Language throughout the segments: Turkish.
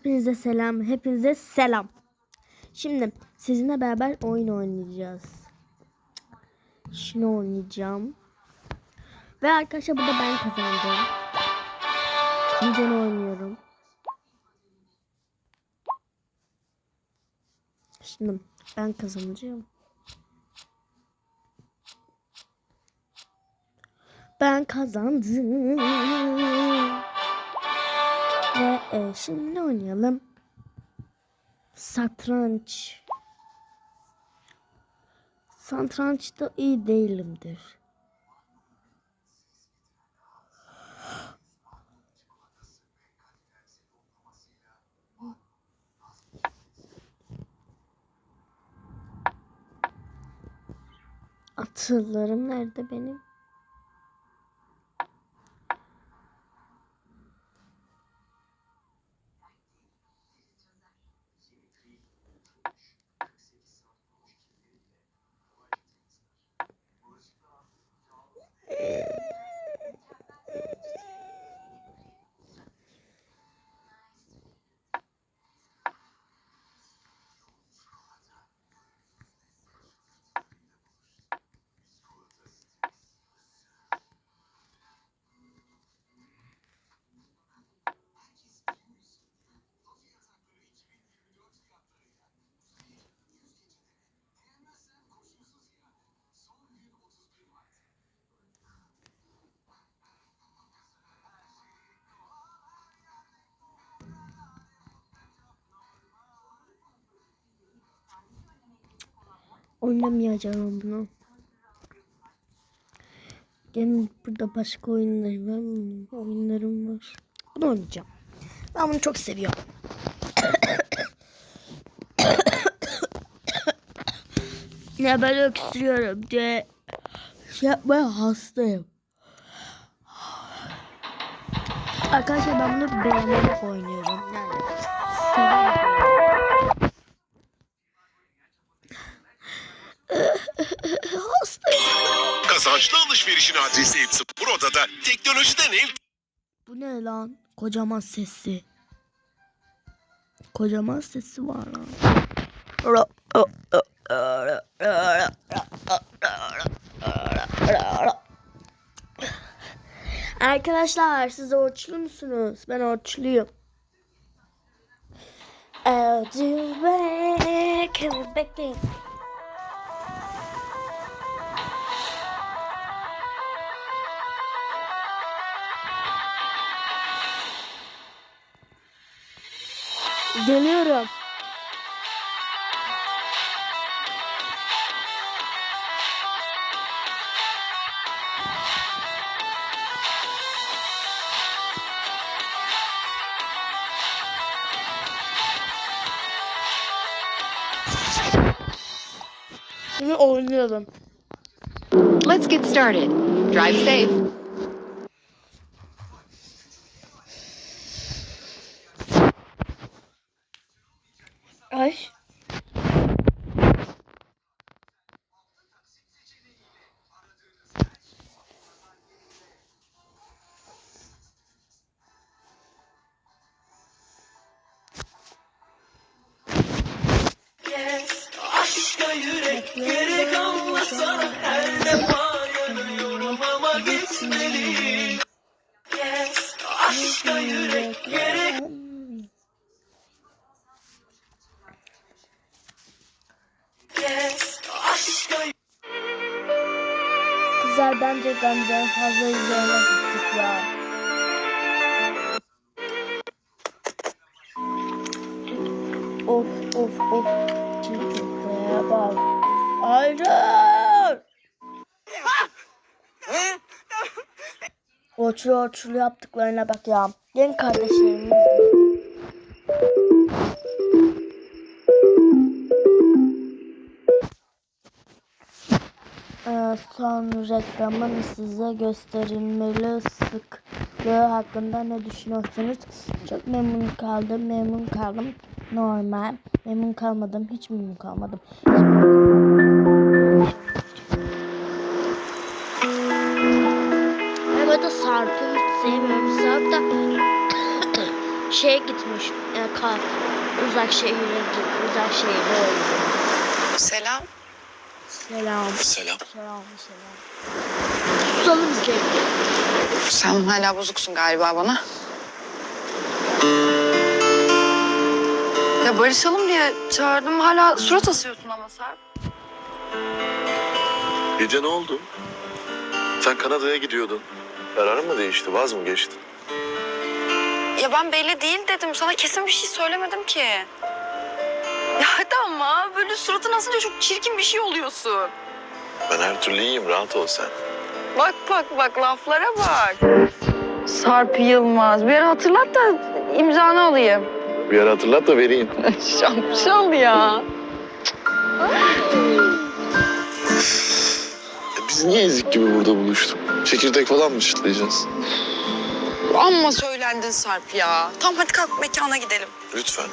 Hepinize selam, hepinize selam. Şimdi sizinle beraber oyun oynayacağız. Şunu oynayacağım. Ve arkadaşlar burada ben kazandım. Şimdi oynuyorum. Şimdi ben kazanacağım. Ben kazandım. Ve e, şimdi ne oynayalım? Satranç. Satrançta iyi değilimdir. Atlarım nerede benim? Oynamayacağım bunu. Gene burada başka oyunlar var. Oyunlarım var. Bunu oynayacağım. Ben bunu çok seviyorum. ne ben öksürüyorum diye şey yapmaya hastayım. Arkadaşlar ben bunu beğenerek oynuyorum. Yani severek Kazançlı alışverişin adresi hepsi burada da teknolojiden ev Bu ne lan? Kocaman sesi. Kocaman sesi var lan. Arkadaşlar siz orçlu musunuz? Ben orçluyum. I'll do back, oynayalım. Let's get started. Drive safe. Kızlar bence Gamze fazla üzerine gittik ya. Of of of. Çirkinliğe bak. Hayır. Oçlu oçlu yaptıklarına bak ya. Gelin kardeşlerim. Son reklamın size gösterilmeli sıklığı hakkında ne düşünüyorsunuz? Çok memnun kaldım, memnun kaldım. Normal. Memnun kalmadım, hiç memnun kalmadım. Ben burada Sarp'ı hiç sevmiyorum. Sarp da şeye gitmiş. E, ka, uzak şehire git. Uzak şehire oldu. Selam. Selam. Selam. Selam selam. Susalım sevgili. Sen hala bozuksun galiba bana. Ya barışalım diye çağırdım. Hala surat asıyorsun ama Sarp. Gece ne oldu? Sen Kanada'ya gidiyordun. Kararın mı değişti? Vaz mı geçtin? Ya ben belli değil dedim. Sana kesin bir şey söylemedim ki. Ya hadi ama böyle suratın asınca çok çirkin bir şey oluyorsun. Ben her türlü iyiyim. Rahat ol sen. Bak bak bak laflara bak. Sarp Yılmaz. Bir ara hatırlat da imzanı alayım. Bir ara hatırlat da vereyim. Şapşal ya. E biz niye ezik gibi burada buluştuk? Çekirdek falan mı çıtlayacağız? Amma söylendin Sarp ya. Tamam hadi kalk mekana gidelim. Lütfen.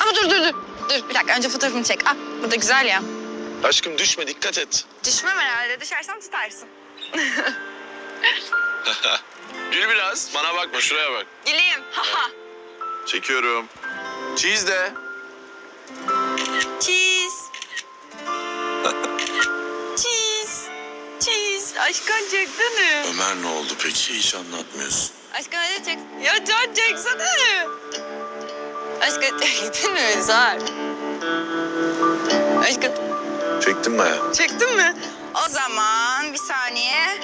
Ama dur dur dur. Dur bir dakika önce fotoğrafını çek. Ah burada güzel ya. Aşkım düşme dikkat et. Düşmem herhalde. Düşersem tutarsın. Gül biraz. Bana bakma şuraya bak. Güleyim. Haha. Çekiyorum. Cheese de. Cheese. Cheese. Cheese. Aşkın çeksene. Ömer ne oldu peki? Hiç anlatmıyorsun. Aşkın hadi çek. Ya can çeksene. Aşkın çektin mi Sarp? Aşkın Çektin mi çektin mi? O zaman bir saniye.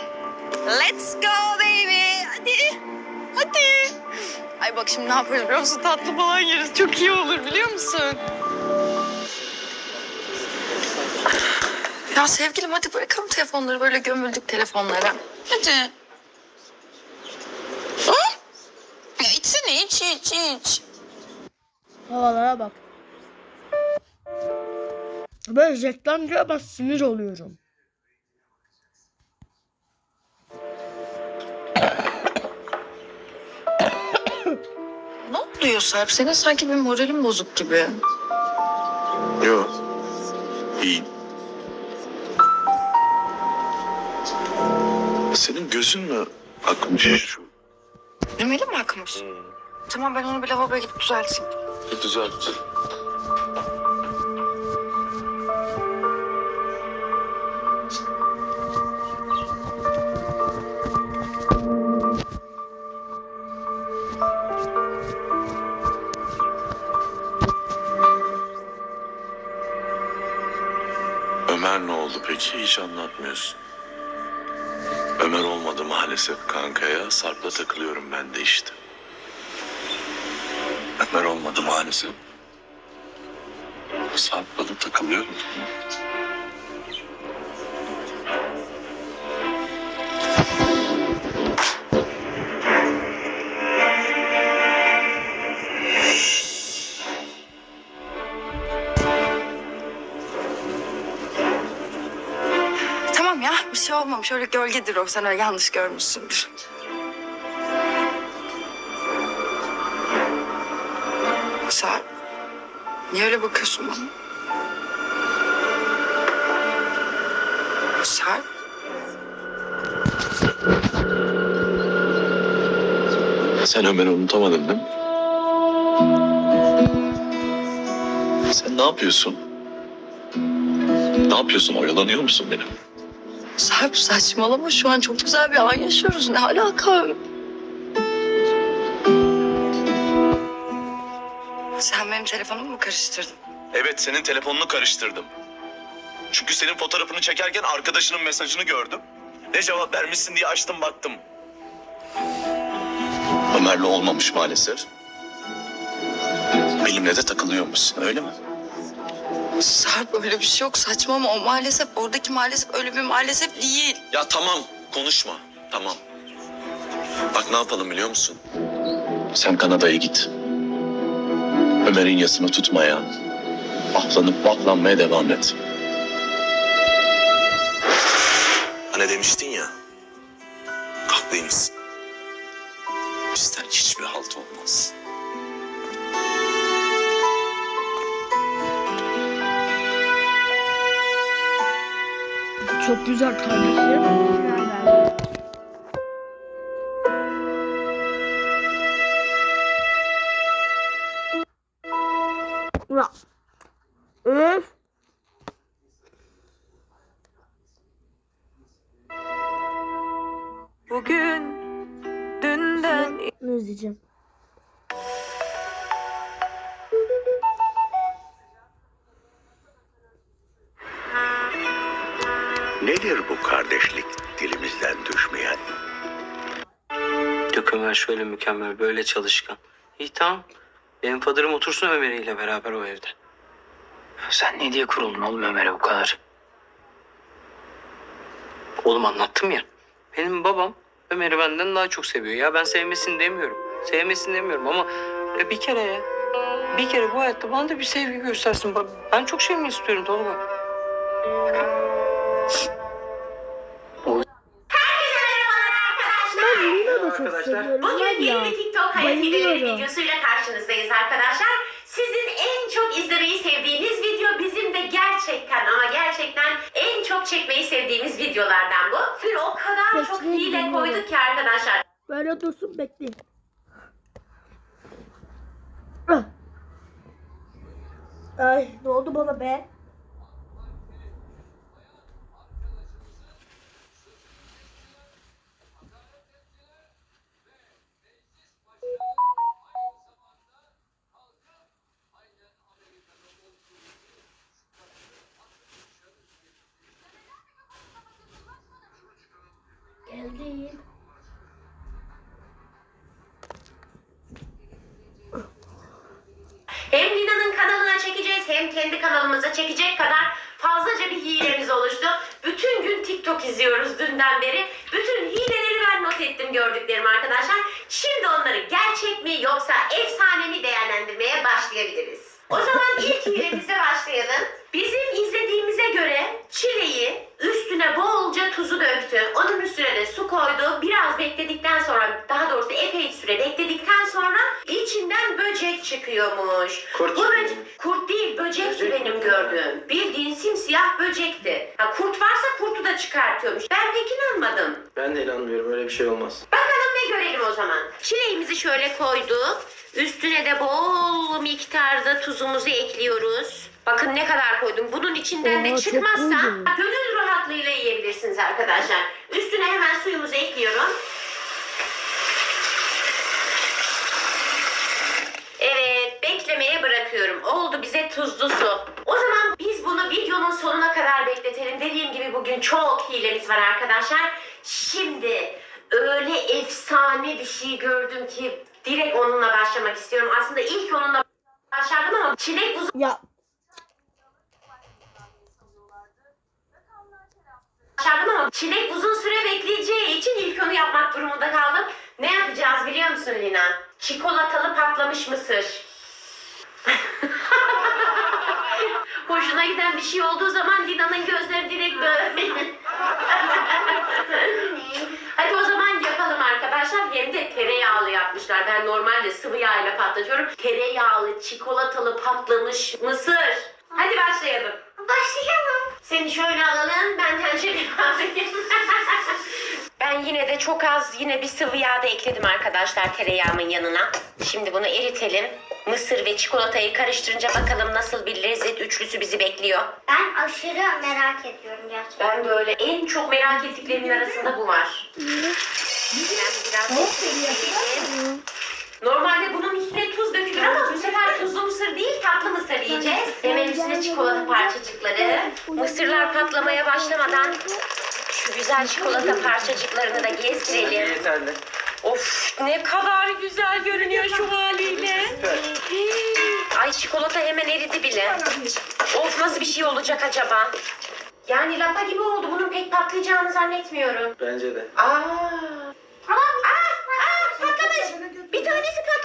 Let's go baby. Hadi. Hadi. Ay bak şimdi ne yaparız biliyor musun? Tatlı falan yeriz. Çok iyi olur biliyor musun? Ya sevgilim hadi bırakalım telefonları böyle gömüldük telefonlara. Hadi. Hı? Ya içsene iç iç iç. Havalara bak. Böyle reklam diyor ben sinir oluyorum. Ne oluyor Sarp? Senin sanki bir moralin bozuk gibi. Yok. İyiyim. Senin gözün mü akmış şu? Mi akmış? Tamam ben onu bir lavaboya gidip düzelteyim. Bir düzelt. Ömer ne oldu peki? Hiç anlatmıyorsun. Ömer olmadı maalesef kankaya. Sarp'la takılıyorum ben de işte. Ömer olmadı maalesef. Sarp'la da takılıyorum. Tamam ya bir şey olmamış. Öyle gölgedir o. Sen öyle yanlış görmüşsündür. Niye öyle bakıyorsun bana? Sarp. Sen Ömer'i unutamadın değil mi? Sen ne yapıyorsun? Ne yapıyorsun? Oyalanıyor musun benim? Sarp saçmalama. Şu an çok güzel bir an yaşıyoruz. Ne alaka? Telefonumu mu karıştırdın? Evet senin telefonunu karıştırdım. Çünkü senin fotoğrafını çekerken arkadaşının mesajını gördüm. Ne cevap vermişsin diye açtım baktım. Ömer'le olmamış maalesef. Benimle de takılıyormuşsun öyle mi? Sarp öyle bir şey yok. Saçmalama. O maalesef oradaki maalesef öyle bir maalesef değil. Ya tamam konuşma tamam. Bak ne yapalım biliyor musun? Sen Kanada'ya git. Ömer'in yasını tutmaya, ahlanıp baklanmaya devam et. Hani demiştin ya, haklıymışsın. Bizden hiçbir halt olmaz. Çok güzel kardeşim. Ya. Öf. Bugün dünden Ne izleyeceğim? Nedir bu kardeşlik dilimizden düşmeyen? Ömer şöyle mükemmel, böyle çalışkan. İyi tamam. Benim fadırım otursun Ömer'iyle beraber o evde. Sen ne diye kuruldun oğlum Ömer'e bu kadar? Oğlum anlattım ya. Benim babam Ömer'i benden daha çok seviyor. Ya ben sevmesin demiyorum. Sevmesin demiyorum ama ya bir kere ya. Bir kere bu hayatta bana da bir sevgi göstersin. Ben çok şey mi istiyorum Tolga? Lina da çok Arkadaşlar. seviyorum Bugün yeni bir TikTok hayat bayılıyorum. videosuyla karşınızdayız arkadaşlar. Sizin en çok izlemeyi sevdiğiniz video bizim de gerçekten ama gerçekten en çok çekmeyi sevdiğimiz videolardan bu. Dün o kadar çok Bekleyin, hile dinliyorum. koyduk ki arkadaşlar. Böyle dursun bekleyin. Ah. Ay ne oldu bana be? Fazlaca bir hilemiz oluştu. Bütün gün TikTok izliyoruz dünden beri. Bütün hileleri ben not ettim gördüklerim arkadaşlar. Şimdi onları gerçek mi yoksa efsane mi değerlendirmeye başlayabiliriz. O zaman ilk hilemize başlayalım. Bizim izlediğimize göre çileği üstüne bolca tuzu döktü. Onun üstüne de su koydu. Biraz bekledikten sonra daha doğrusu epey süre bekledikten sonra içinden böcek çıkıyormuş. Kurt. Bu böcek, kurt değil böcekti benim gördüğüm. Bildiğin simsiyah böcekti. Ha, kurt varsa kurtu da çıkartıyormuş. Ben pek inanmadım. Ben de inanmıyorum öyle bir şey olmaz. Bakalım ne görelim o zaman. Çileğimizi şöyle koyduk. Üstüne de bol miktarda tuzumuzu ekliyoruz. Bakın ne kadar koydum. Bunun içinden de Oha, çok çıkmazsa koydun. gönül rahatlığıyla yiyebilirsiniz arkadaşlar. Üstüne hemen suyumuzu ekliyorum. Evet, beklemeye bırakıyorum. Oldu bize tuzlu su. O zaman biz bunu videonun sonuna kadar bekletelim. Dediğim gibi bugün çok hilemiz var arkadaşlar. Şimdi öyle efsane bir şey gördüm ki direkt onunla başlamak istiyorum. Aslında ilk onunla başlardım ama çilek uzun Ya başlardım ama çilek uzun süre bekleyeceği için ilk onu yapmak durumunda kaldım. Ne yapacağız biliyor musun Lina? Çikolatalı patlamış mısır. Hoşuna giden bir şey olduğu zaman Lina'nın gözleri direkt böyle. Hadi o zaman yapalım arkadaşlar. Hem de tereyağlı yapmışlar. Ben normalde sıvı yağ ile patlatıyorum. Tereyağlı, çikolatalı patlamış mısır. Hadi başlayalım. Başlayalım. Seni şöyle alalım. Ben tencereye alayım. ben yine de çok az yine bir sıvı yağ da ekledim arkadaşlar tereyağımın yanına. Şimdi bunu eritelim. Mısır ve çikolatayı karıştırınca bakalım nasıl bir lezzet üçlüsü bizi bekliyor. Ben aşırı merak ediyorum gerçekten. Ben de öyle en çok merak ettiklerimin arasında bu var. Ben biraz ekleyelim. Normalde bunun üstüne tuz dökülür ama bu sefer tuzlu mısır değil tatlı mısır yiyeceğiz. Hemen üstüne çikolata parçacıkları. Mısırlar patlamaya başlamadan şu güzel çikolata parçacıklarını da gezdirelim. Yeterli. Of ne kadar güzel görünüyor şu haliyle. Ay çikolata hemen eridi bile. Of nasıl bir şey olacak acaba? Yani lapa gibi oldu. Bunun pek patlayacağını zannetmiyorum. Bence de. Aa. Tamam. Aa, aa patlamış. Bir tanesi patlamış.